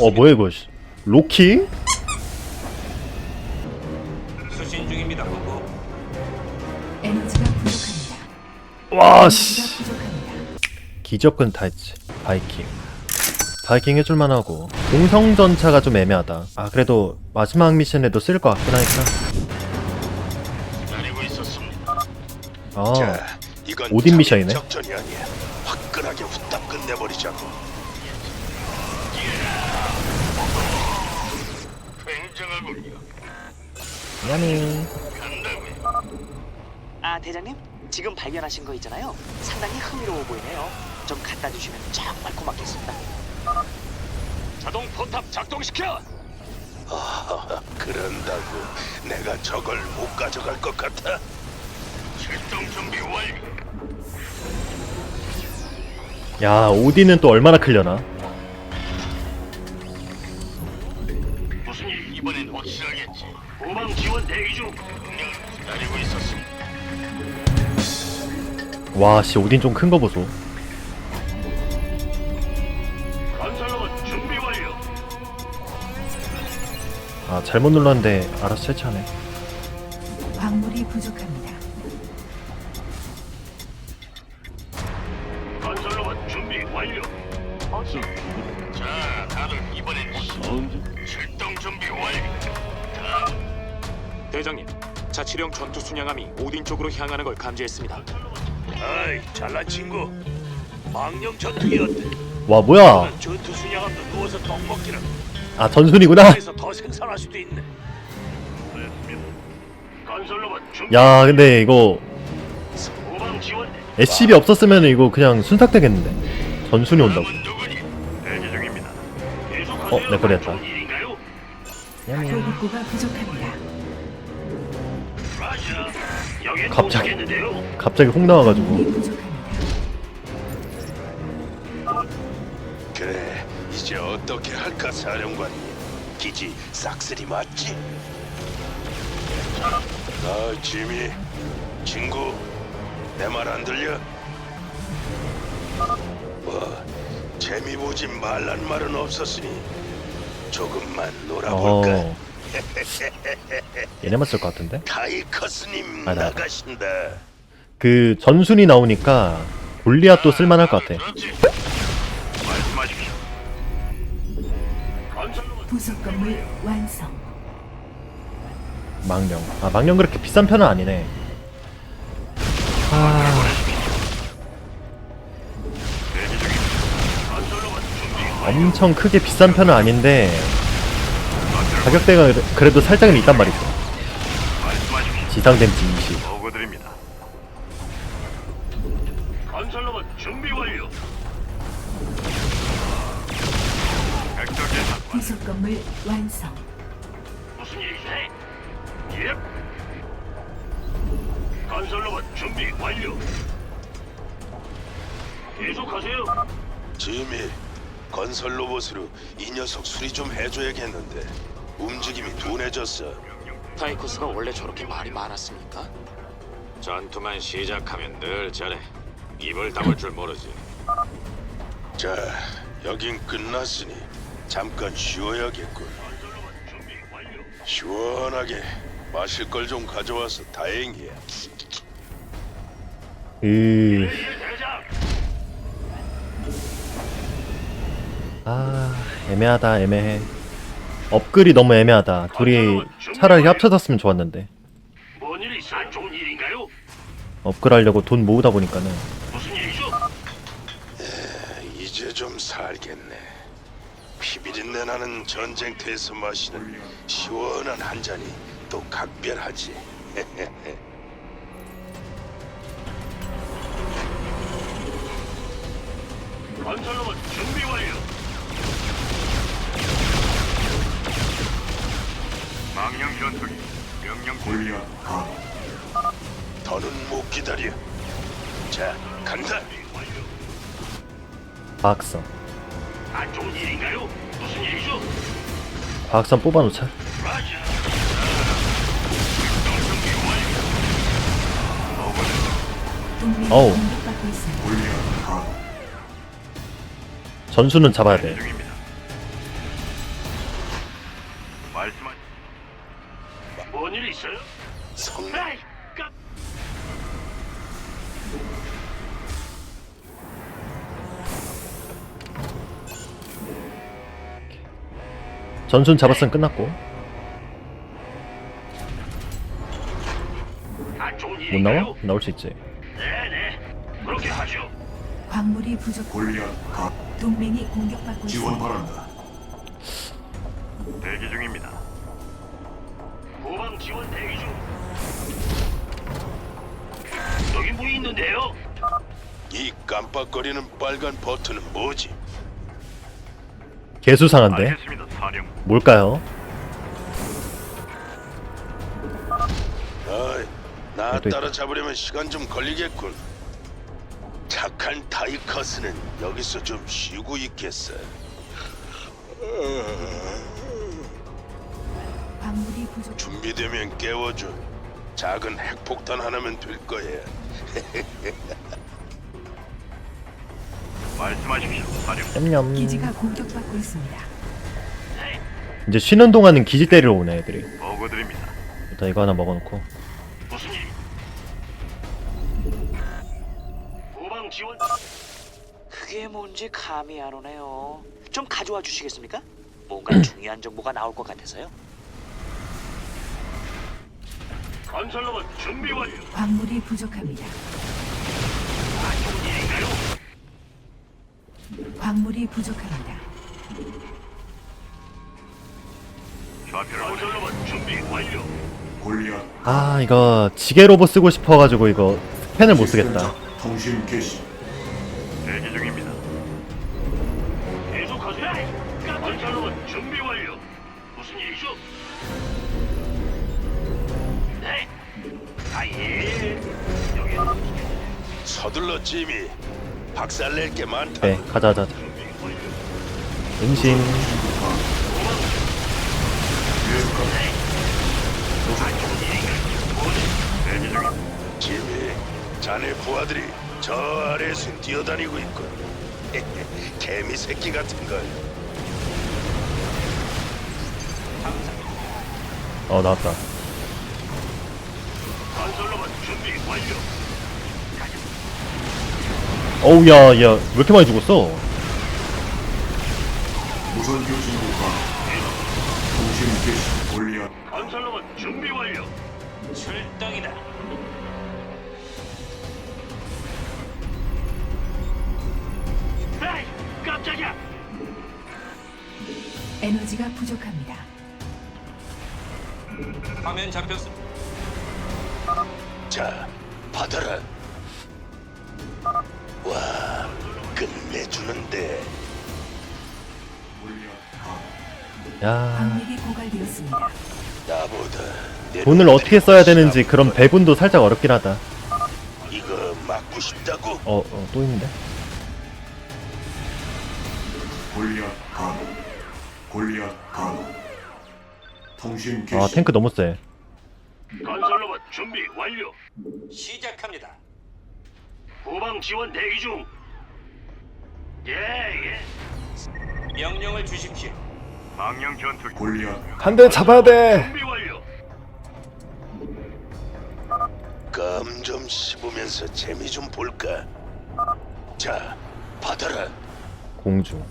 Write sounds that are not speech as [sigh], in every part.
어 뭐야 이거 씨. 로키? 수신 중입니다. 보고. 에너지가 부족합니다. 와씨 에너지가 부족합니다. 기적근 타이츠 바이킹 바이킹 해줄만 하고 공성전차가 좀 애매하다 아 그래도 마지막 미션에도 쓸 것 같긴 하니까 기다리고 있었습니다. 아 자, 이건 오딘 미션이네. 적전이 아니야. 화끈하게 후딱 끝내버리자고. 야미. 아 대장님 지금 발견하신 거 있잖아요 상당히 흥미로워 보이네요 좀 갖다 주시면 정말 고맙겠습니다 자동 포탑 작동시켜. 아, [laughs] 그런다고 내가 저걸 못 가져갈 것 같아? 출동 준비 완료. 야 오디는 또 얼마나 클려나 지원 대기 중. 명령을 기다리고 있었습니다. 와 씨 오딘 좀 큰 거 보소 건설로봇 준비 완료. 아 잘못 눌렀는데 알아서 설치하네 광물이 부족합니다. 순양함이 오딘 쪽으로 향하는 걸 감지했습니다. 아이, 잘난 친구. 망령 전투기 어때? 와 뭐야 전투 순양함도 누워서 떡 먹기는 아 전순이구나 그래서 더 생산할 수도 있네. 건설로봇 준비. 야 근데 이거 후방 지원. SCB 없었으면 이거 그냥 순삭되겠는데 전순이 온다고 다음은 누구니? 대기 중입니다. 어, 계속하세요. 내 뻔했다. 좋은 일인가요? 보급고가 부족합니다. 갑자기. 갑자기 홍 나와가지고. 그래, 이제 어떻게 할까 사령관이? 기지 싹쓸이 맞지? 아, 지미, 친구, 내 말 안 들려? 뭐 재미 보지 말란 말은 없었으니 조금만 놀아볼까? 어 [laughs] 얘네만 쓸 것 같은데 타이커스님 아, 나- 나가신다. 그 전순이 나오니까 골리앗도 쓸만할 것 같아 그렇지. 말씀하십시오. 건설로봇 부속 건물 완성. 망령 아 망령 그렇게 비싼 편은 아니네 아 건설로봇 준비 엄청 크게 비싼 편은 아닌데 가격대가 그래- 그래도 살짝은 있단 말이죠 말씀하십시오. 지상 댐지 20 보고드립니다. 건설로봇 준비 완료. 백설 계산 부속 건물 완성. 무슨 일이세? 예. 건설로봇 준비 완료. 계속하세요. 지미, 건설 로봇으로 이 녀석 수리 좀 해줘야겠는데 움직임이 둔해졌어. 타이코스가 원래 저렇게 말이 많았습니까? 전투만 시작하면 늘 저래. 입을 다물 줄 모르지. 자, 여긴 끝났으니 잠깐 쉬어야겠군. 시원하게 마실 걸 좀 가져와서 다행이야. 으... 대장. 아 애매하다 애매해 업글이 너무 애매하다 둘이 차라리 합쳐졌으면 좋았는데 뭔 일이 있어? 안 좋은 일인가요? 업글 하려고 돈 모으다 보니까는 무슨 일이죠? 이제 좀 살겠네. 피비린내 나는 전쟁터에서 마시는 시원한 한 잔이 또 각별하지. [laughs] 건설로봇 준비 완료. 망령 전투기 명령 골리앗 더는 못 기다려. 자, 간다. 과학선 안 좋은 일인가요? 무슨 일이죠? 과학선 뽑아놓자 라자. 동맹이 어우. 공격받고 있습니다. 전수는 잡아야 돼 중입니다. 일 있어요? 성 에이, 깜. 전순 잡았으면 끝났고 안 좋은 못 일인가요? 나와? 나올 수 있지 네네. 그렇게 하죠. 광물이 부족. 동맹이 공격받고 있습니다. 대기 중입니다. 후방 지원 대기 중. 여기 뭐 있는데요? 이 깜빡거리는 빨간 버튼은 뭐지? 개수상한데 알겠습니다, 사령. 뭘까요? 어이, 나 또 있다. 따라잡으려면 시간 좀 걸리겠군. 착한 타이커스는 여기서 좀 쉬고 있겠어. 광물이 부족. 준비되면 깨워줘. 작은 핵폭탄 하나면 될 거야. [laughs] 말씀하십시오, 사령. 냠냠 기지가 공격받고 있습니다. 이제 쉬는 동안은 기지 때리러 오네 애들이 보고 드립니다. 일단 이거 하나 먹어놓고 무슨 일? 후방 지원. 그게 뭔지 감이 안 오네요. 좀 가져와 주시겠습니까? 뭔가 [clears throat] 중요한 정보가 나올 것 같아서요. 건설로봇 준비 완료. 광물이 부족합니다. 안 좋은 일인가요? 광물이 부족합니다. 좌표를 건설로봇 준비 완료. 아 이거 지게 로봇 쓰고 싶어가지고 이거 스펜을 못 쓰겠다 통신 개시 대기 중입니다. 아예. 여기 서둘러 지미. 박살낼 게 많다. 네 가자 가자. 은신. 지미, 자네 부하들이 저 아래에서 뛰어다니고 있군. [laughs] 개미 새끼 같은 걸. 어 나왔다 준비 완료. 어우 야야 왜 이렇게 많이 죽었어 무선 교신국과 통신 개시 골리앗 건설로봇 준비 완료. 출동이다. 에이, 깜짝이야. 에너지가 부족합니다. 화면 잡혔습니다. 자, 받아라. 와, 끝내주는데. 야 고갈되었습니다. 나보다 내 돈을 어떻게 써야 되는지. 그런 배분도 살짝 어렵긴 하다 이거 맞고 싶다고? 어 어 또 있는데 골리앗 가동 골리앗 가동 통신 개시 아 탱크 너무 세 건설로봇 준비 완료. 시작합니다. 후방 지원 대기 중. 예, 예. 명령을 주십시오. 방영 전투기 골리앗 한대 잡아야 돼 준비 완료. 껌 좀 씹으면서 재미 좀 볼까? 자, 받아라. 공중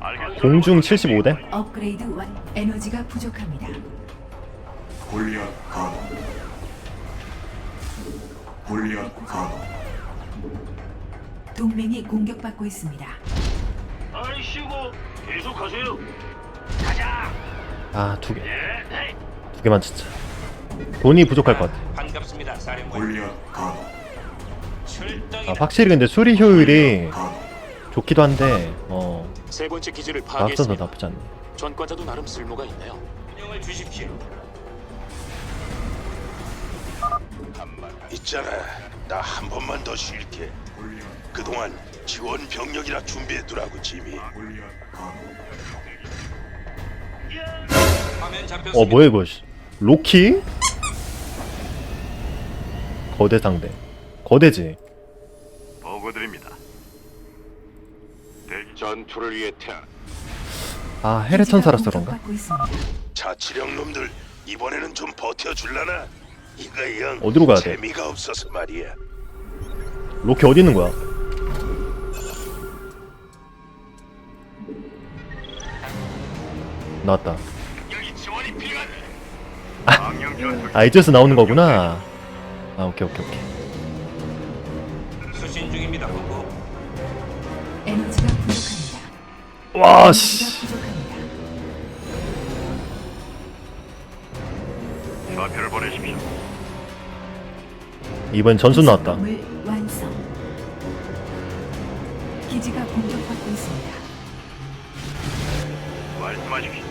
알겠습니다. 공중 75대 업그레이드 완. 에너지가 부족합니다. 골리앗 가동 골리앗 가동 동맹이 공격받고 있습니다. 아이씨고 계속하세요. 가자. 아 두개두 예, 네. 개만 진짜 돈이 부족할 것 같아 반갑습니다, 사령관. 골리앗 가동 출동이다. 아 확실히 근데 수리 효율이 가동 좋기도 한데 어 세 번째 기지를 앞서서 파괴했습니다. 나쁘지 않네 전과자도 나름 쓸모가 있네요. 명령을 주십시오. 있잖아. 나 한 번만 더 쉴게. 그동안 지원 병력이나 준비해두라고, 지미. 화면 잡혔습니다. 어 뭐야 이거 씨. 로키? 거대 상대 거대지 보고 드립니다. 대기 전투를 위해 태어난 아 헤레 천사라서 그런가? 자치령 놈들 이번에는 좀 버텨줄라나? 이거 영 어디로 가야 돼? 재미가 없어서 말이야. 로키 어디 있는 거야? 나왔다. 여기 지원이 필요하다. 망령 전투기 아 이제서 나오는 거구나. 아 오케이 오케이 오케이. 수신 중입니다. 본부. 에너지가 부족합니다. 와 에너지가 씨. 부족합니다. 좌표를 보내십시오. 이번 전수 나왔다. 건물 완성. 기지가 공격받고 있습니다. 말씀하십시오.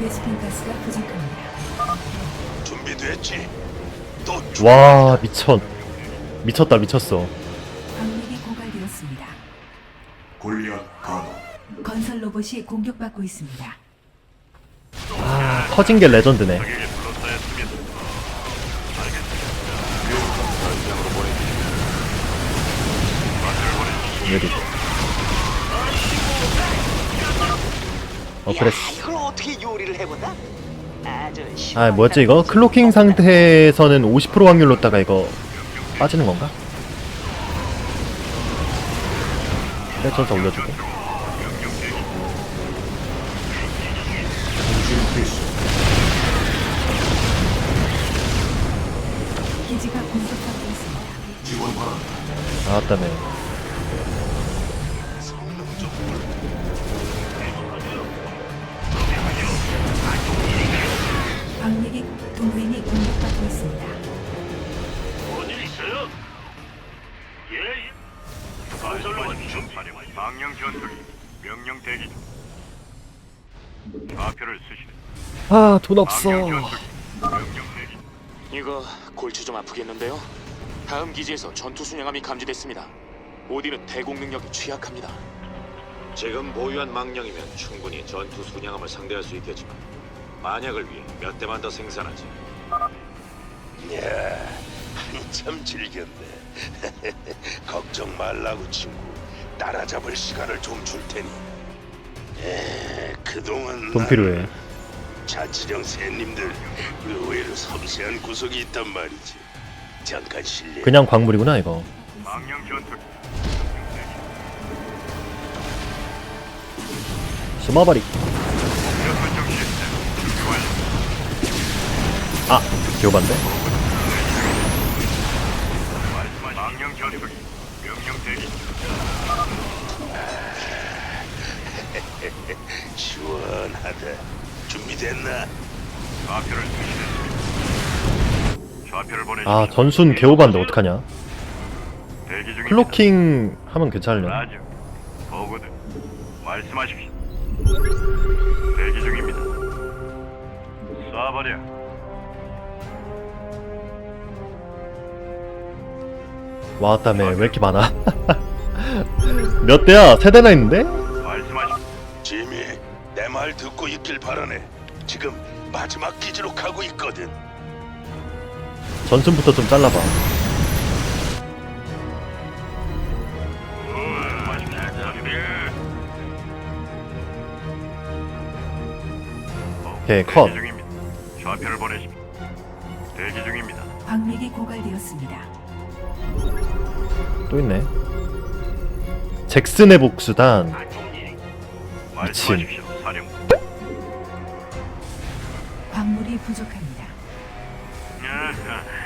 베스핀 가스가 부족합니다. 준비됐지? 또 주... 와 미쳤. 미쳤다 미쳤어. 방력이 고갈되었습니다. 골리앗 가도 건설 로봇이 공격받고 있습니다. 아 터진 게 레전드네. 적에게 둘러싸여 있습니다. 여기. 어 그랬어. 야, 이걸 어떻게 요리를 해본다? 아주 아 뭐였지 이거? 클로킹 상태에서는 50% 확률로다가 이거 빠지는 건가? 그래 전사 올려주고 나왔다네 방력이 동맹이 공격받고 있습니다. 뭔일 있어요? 예. 건설로만 준비. 망령 전투기 명령 대기 중. 좌표를 쓰시네. 아돈 없어 망령 전투기 명령 대기 중. 이거 골치 좀 아프겠는데요? 다음 기지에서 전투 순양함이 감지됐습니다. 오딘은 대공 능력이 취약합니다. 지금 보유한 망령이면 충분히 전투 순양함을 상대할 수 있겠지만 만약을 위해 몇 대만 더 생산하지. 야, 한참 즐겼네. 걱정 말라고 친구. 따라잡을 시간을 좀 줄 테니. 에, 그동안 돈 필요해 자치령 새님들 의외로 섬세한 구석이 있단 말이지. 잠깐 실례. 그냥 광물이구나 이거 망령 스마바리 목표 설정 시스템 준비 완료. 아 기어반데 말씀하시- 망령 전투기 명령 대기 중. [laughs] 시원하다. 준비됐나? 좌표를 수신했습니다. 좌표를 보내십시오. 아 전순 개오반데 어떡하냐 대기 중입니다. 클로킹 하면 괜찮으려 라즈 보고드 말씀하십시오. 대기 중입니다. 쏴버려. 와다며 왜 이렇게 많아 [laughs] 몇 대야? 세 대나 있는데? 말씀하십시오. 지미, 내 말 듣고 있길 바라네. 지금 마지막 기지로 가고 있거든. 전순부터 좀 잘라봐 오케이, 컷. 대기 중입니다. 좌표를 보내십시오. 대기 중입니다. 방력이 고갈되었습니다. 또 있네 잭슨의 복수단 말씀하십시오. 사령. 광물이 부족합니다.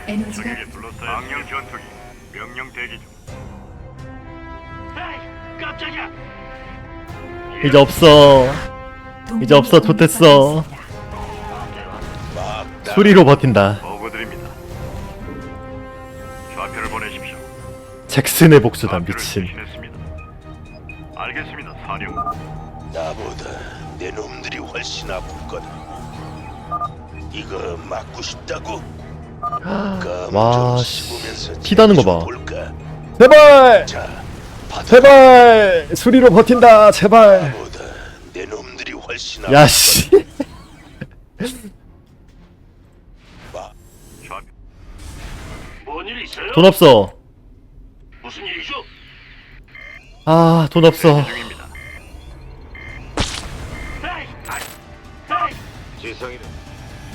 에너지가 둘러싸여 망령 전투기 명령 대기 중. 에이, 깜짝이야. 이제 없어 동맹이 이제 없어, 공격받고 좋댔어. 있습니다. 수리로 버틴다 보고드립니다. 좌표를 보내십시오. 잭슨의 복수단 좌표를 미친 수신했습니다. 알겠습니다. 사령. 나보다 내 놈들이 훨씬 아플 거다. 이거 맞고 싶다고? 와, 좀 씨. 피다는 거좀 봐. 제발. 제발! 수리로 버틴다 제발! 야 씨. 뭔일 있어요? 돈 없어. 무슨 일이죠? 아 돈 없어. 아, 지성이는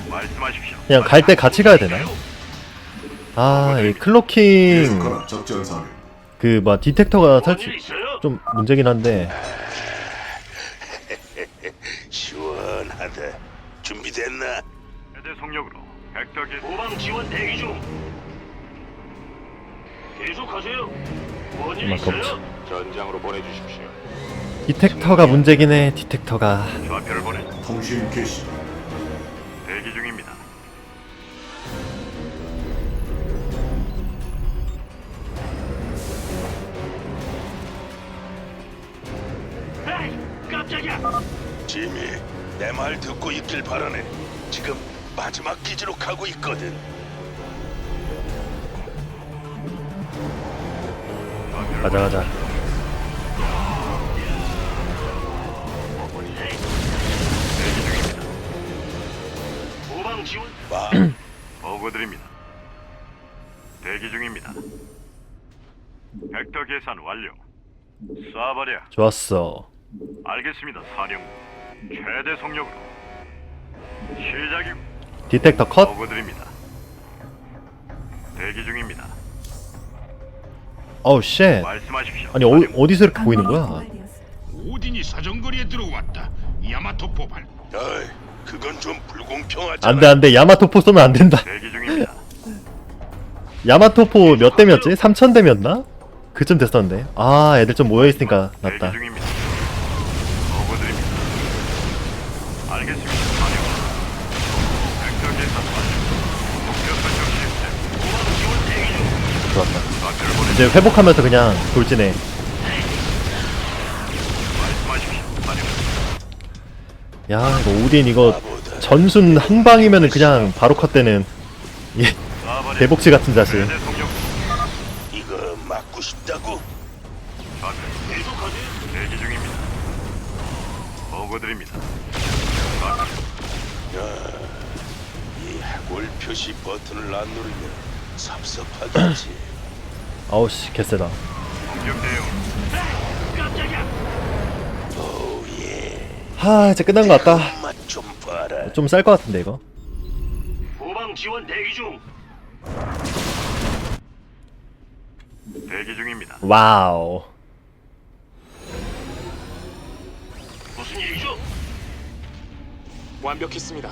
말씀하십시오. 그냥 갈 때 같이 가야 되나? 아, 이 클로킹 작전 사례. 그뭐 디텍터가 뭔일 있어요? 좀 문제긴 한데 [laughs] 시원하다. 준비됐나? 최대 속력으로 백덕의 후방 지원 대기 중. 계속하세요. 뭔일 정말 있어요? 전장으로 보내주십시오. 디텍터가 문제긴 해. 디텍터가 좌표를 보내 통신 개시. 대기 중입니다. 에이, 깜짝이야. 지미, 내 말 듣고 있길 바라네. 지금 마지막 기지로 가고 있거든. 가자 가자. 후방 지원 마, 보고 드립니다. 대기 중입니다. 벡터 계산 완료. 쏴버려. 좋았어. 알겠습니다, 사령. 최대 속력으로. 시작이 디텍터 컷. 보고 드립니다. 대기 중입니다. 어우 쉣. 말씀하십시오. 아니 어, 어디서 이렇게 보이는 거야? 오딘이 사정거리에 들어왔다. 야마토 포발. 어이, 그건 좀 불공평하잖아. 안돼 안돼 야마토포 쏘면 안 된다. 대기 중입니다. 야마토포 몇 대면였지? 3천 대면나? 그쯤 됐었는데. 아 애들 좀 모여 있으니까 대기 낫다. 중입니다. 보고 드립니다. 알겠습니다, 사령. 벡터 계산 완료. 목표 설정 시스템. 후방 지원 대기 중. 좋았다. 좌표를 보내 이제 회복하면서 그냥 돌진해. 야 이거 오딘 이거 전순 한 방이면은 그냥 바로 컷되는 예. 대복치 같은 자식. 이거 맞고 싶다고? 대기 중입니다. 보고 드립니다. 좌표. 이 해골 표시 버튼을 안 누르면 섭섭하겠지. 아우씨 개쎄다. 공격 대응. 깜짝이야. 오우 예. 하 이제 끝난 것 같다. 맛좀 봐라. 좀 쌀 것 같은데 이거. 후방 지원 대기 중. 대기 중입니다. 와우. 무슨 일이죠? 완벽했습니다.